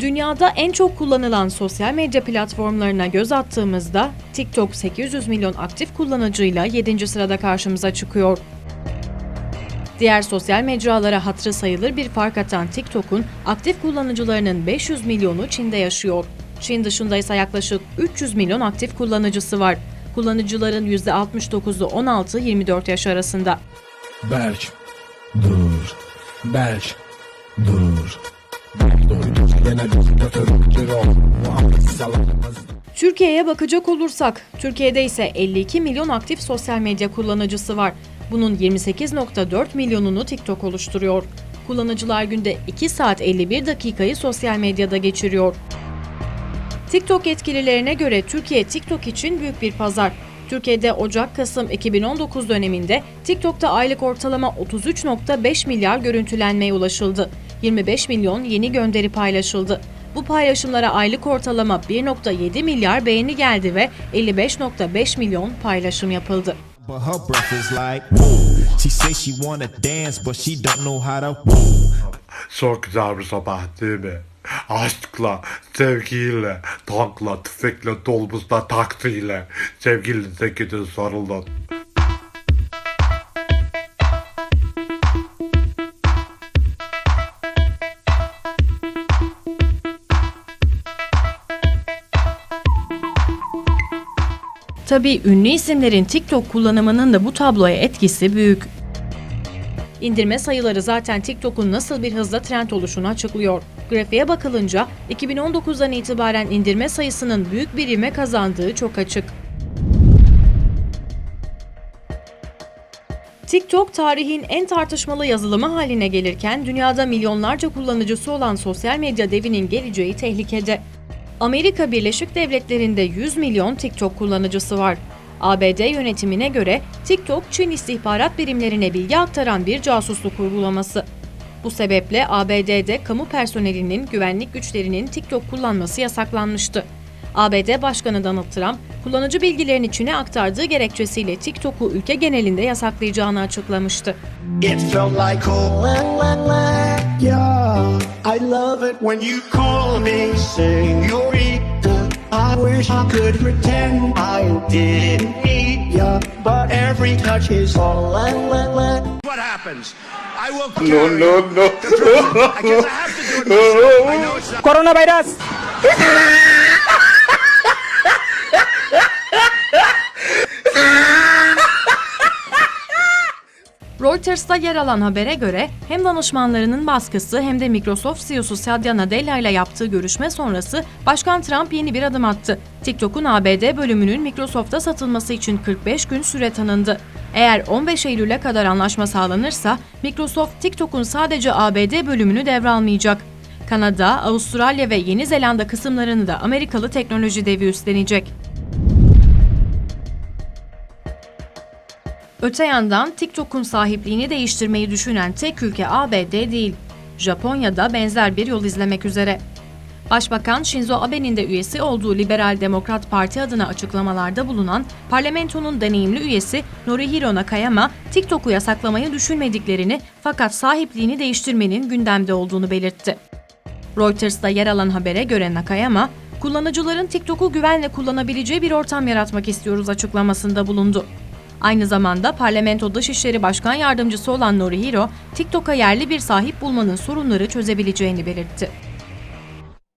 Dünyada en çok kullanılan sosyal medya platformlarına göz attığımızda TikTok 800 milyon aktif kullanıcıyla 7. sırada karşımıza çıkıyor. Diğer sosyal mecralara hatırı sayılır bir fark atan TikTok'un aktif kullanıcılarının 500 milyonu Çin'de yaşıyor. Çin dışında ise yaklaşık 300 milyon aktif kullanıcısı var. Kullanıcıların %69'u 16-24 yaş arasında. Berk, dur. Berk, Türkiye'ye bakacak olursak, Türkiye'de ise 52 milyon aktif sosyal medya kullanıcısı var. Bunun 28.4 milyonunu TikTok oluşturuyor. Kullanıcılar günde 2 saat 51 dakikayı sosyal medyada geçiriyor. TikTok yetkililerine göre Türkiye TikTok için büyük bir pazar. Türkiye'de Ocak-Kasım 2019 döneminde TikTok'ta aylık ortalama 33.5 milyar görüntülenmeye ulaşıldı. 25 milyon yeni gönderi paylaşıldı. Bu paylaşımlara aylık ortalama 1.7 milyar beğeni geldi ve 55.5 milyon paylaşım yapıldı. But her breath is like woo. She say she wanna dance, but she don't know how to woo. Çok güzel bir sabah değil mi? Aşkla, sevgiyle, tankla, tüfekle, dolmuşla, taksiyle sevgilinize gidin sarılın. Tabii ünlü isimlerin TikTok kullanımının da bu tabloya etkisi büyük. İndirme sayıları zaten TikTok'un nasıl bir hızla trend oluşunu açıklıyor. Grafiğe bakılınca 2019'dan itibaren indirme sayısının büyük bir ivme kazandığı çok açık. TikTok tarihin en tartışmalı yazılımı haline gelirken dünyada milyonlarca kullanıcısı olan sosyal medya devinin geleceği tehlikede. Amerika Birleşik Devletleri'nde 100 milyon TikTok kullanıcısı var. ABD yönetimine göre TikTok, Çin istihbarat birimlerine bilgi aktaran bir casusluk uygulaması. Bu sebeple ABD'de kamu personelinin güvenlik güçlerinin TikTok kullanması yasaklanmıştı. ABD Başkanı Donald Trump, kullanıcı bilgilerini Çin'e aktardığı gerekçesiyle TikTok'u ülke genelinde yasaklayacağını açıklamıştı. I wish I could pretend I didn't need ya, but every touch is all. what happens. I will carry No, no, no. I guess I have to do it myself. I know it's not. coronavirus. Reuters'ta yer alan habere göre hem danışmanlarının baskısı hem de Microsoft CEO'su Satya Nadella ile yaptığı görüşme sonrası Başkan Trump yeni bir adım attı. TikTok'un ABD bölümünün Microsoft'a satılması için 45 gün süre tanındı. Eğer 15 Eylül'e kadar anlaşma sağlanırsa Microsoft TikTok'un sadece ABD bölümünü devralmayacak. Kanada, Avustralya ve Yeni Zelanda kısımlarını da Amerikalı teknoloji devi üstlenecek. Öte yandan TikTok'un sahipliğini değiştirmeyi düşünen tek ülke ABD değil. Japonya'da benzer bir yol izlemek üzere. Başbakan Shinzo Abe'nin de üyesi olduğu Liberal Demokrat Parti adına açıklamalarda bulunan parlamentonun deneyimli üyesi Norihiro Nakayama, TikTok'u yasaklamayı düşünmediklerini fakat sahipliğini değiştirmenin gündemde olduğunu belirtti. Reuters'ta yer alan habere göre Nakayama, kullanıcıların TikTok'u güvenle kullanabileceği bir ortam yaratmak istiyoruz açıklamasında bulundu. Aynı zamanda Parlamento Dışişleri Başkan Yardımcısı olan Norihiro, TikTok'a yerli bir sahip bulmanın sorunları çözebileceğini belirtti.